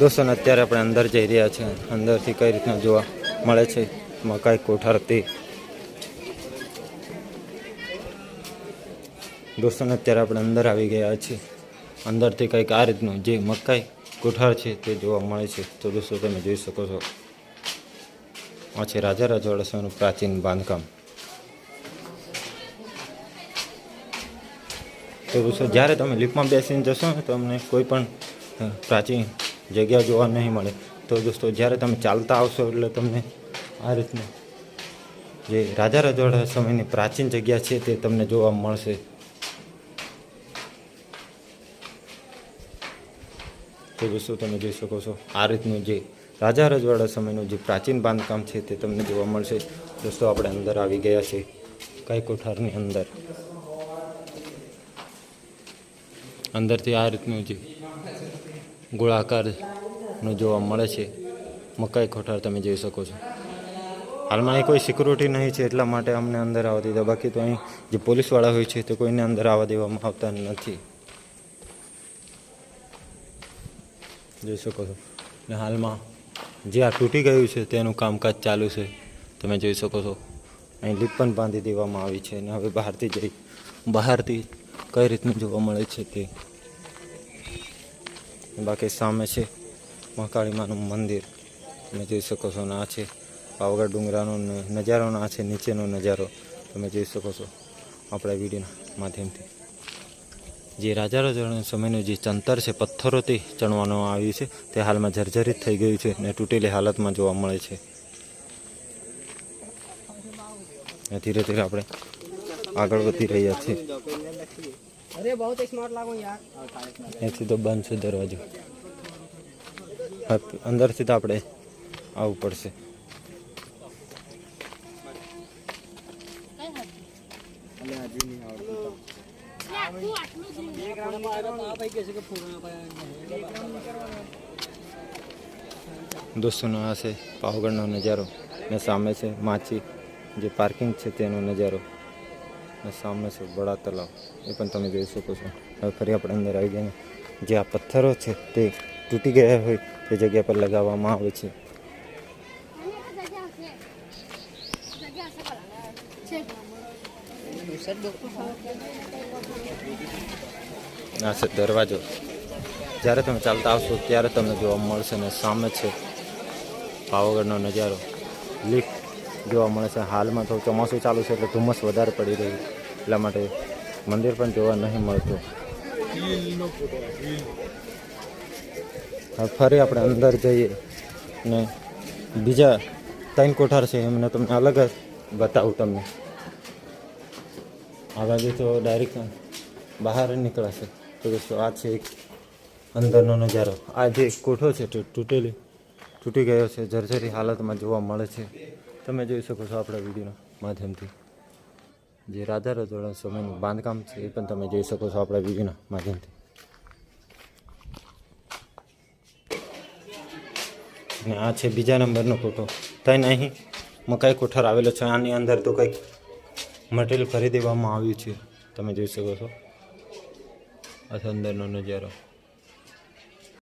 દોસ્તો અત્યારે આપણે અંદર જઈ રહ્યા છીએ અંદરથી કઈ રીતના જોવા મળે છે? મકાઈ કોઠારતી દોસ્તોને અત્યારે આપણે અંદર આવી ગયા છીએ. અંદરથી કંઈક આ રીતનું જે મકાઈ કોઠાર છે તે જોવા મળે છે. તો દોસ્તો, તમે જોઈ શકો છો. આ છે રાજા રજવાડા પ્રાચીન બાંધકામ. તો દોસ્તો, જ્યારે તમે લિફ્ટમાં બેસીને જશો ને, તમને કોઈ પણ પ્રાચીન જગ્યા જોવા નહીં મળે. તો દોસ્તો, જ્યારે તમે ચાલતા આવશો એટલે તમને આ રીતનું જે રાજા રજવાડા સમયની પ્રાચીન જગ્યા છે તે તમને જોવા મળશે. તો દોસ્તો, તમે જોઈ શકો છો આ રીતનું જે રાજા રજવાડા સમયનું જે પ્રાચીન બાંધકામ છે તે તમને જોવા મળશે. દોસ્તો, આપણે અંદર આવી ગયા છે કઈ કોઠારની અંદર. અંદરથી આ રીતનું જે ગોળાકારનું જોવા મળે છે. મકાઈ કોઠાર તમે જોઈ શકો છો. હાલમાં અહીં કોઈ સિક્યુરિટી નહીં છે એટલા માટે અમને અંદર આવવા દીધા. બાકી તો અહીં જે પોલીસવાળા હોય છે તે કોઈને અંદર આવવા દેવામાં આવતા નથી. જોઈ શકો છો. ને હાલમાં જે આ તૂટી ગયું છે તેનું કામકાજ ચાલુ છે. તમે જોઈ શકો છો. અહીં લીપ પણ બાંધી દેવામાં આવી છે અને હવે બહારથી જઈ બહારથી કઈ રીતનું જોવા મળે છે તે બાકી સામે છે મહાકાળી માનું મંદિર. તમે જોઈ શકો છો અને આ છે પાવાગઢ ડુંગરાનો નજારો આ છે નીચેનો નજારો. તમે જોઈ શકો છો આપણા વિડીયોના માધ્યમથી. જે રાજા રજવાડાના સમયનું જે ચંતર છે, પથ્થરોથી ચણવાનું આવ્યું છે, તે હાલમાં જર્જરિત થઈ ગયું છે અને તૂટેલી હાલતમાં જોવા મળે છે. ધીરે ધીરે આપણે આગળ વધી રહ્યા છીએ. અરે, બહુ સ્માર્ટ લાગો યાર. એક સીધો બંધ છે દરવાજો. અંદરથી તો આપણે આવવું પડશે. દોસ્તોનો આ છે, પાવગઢનો નજારો. ને સામે છે, માછી. જે પાર્કિંગ છે તેનો નજારો. ને સામે છે બડા તલાવ. એ પણ તમે જોઈ શકો છો. હવે ફરી આપણે અંદર આવી ગયા જે આ પથ્થરો છે તે તૂટી ગયા હોય તે જગ્યા પર લગાવવામાં આવે છે. આ છે દરવાજો. જ્યારે તમે ચાલતા આવશો ત્યારે તમને જોવા મળશે ને સામે છે પાવાગઢનો નજારો. લિફ્ટ જોવા મળે છે. હાલમાં તો ચોમાસું ચાલુ છે એટલે ધુમ્મસ વધારે પડી રહ્યું એટલા માટે મંદિર પણ જોવા નહીં મળતું. ફરી આપણે અંદર જઈએ ને બીજા ત્રણ કોઠાર છે. એમને તમને અલગ જ બતાવું તમને. આ તો ડાયરેક્ટ બહાર નીકળાશે. તો દોસ્તો, આ છે એક અંદરનો નજારો. આ જે કોઠો છે તે તૂટેલી, તૂટી ગયો છે. જર્જરી હાલતમાં જોવા મળે છે. તમે જોઈ શકો છો આપણા વિડીયોના માધ્યમથી. જે રાધા રજોડા સમયનું બાંધકામ છે એ પણ તમે જોઈ શકો છો આપણા વિડીયોના માધ્યમથી. અને આ છે બીજા નંબરનો ફોટો. ત્યાં અહીં મકાઈ કોઠાર આવેલો છે. આની અંદર તો કંઈક મટીરિયલ ખરીદવામાં આવ્યું છે. તમે જોઈ શકો છો. આ અંદરનો નજારો.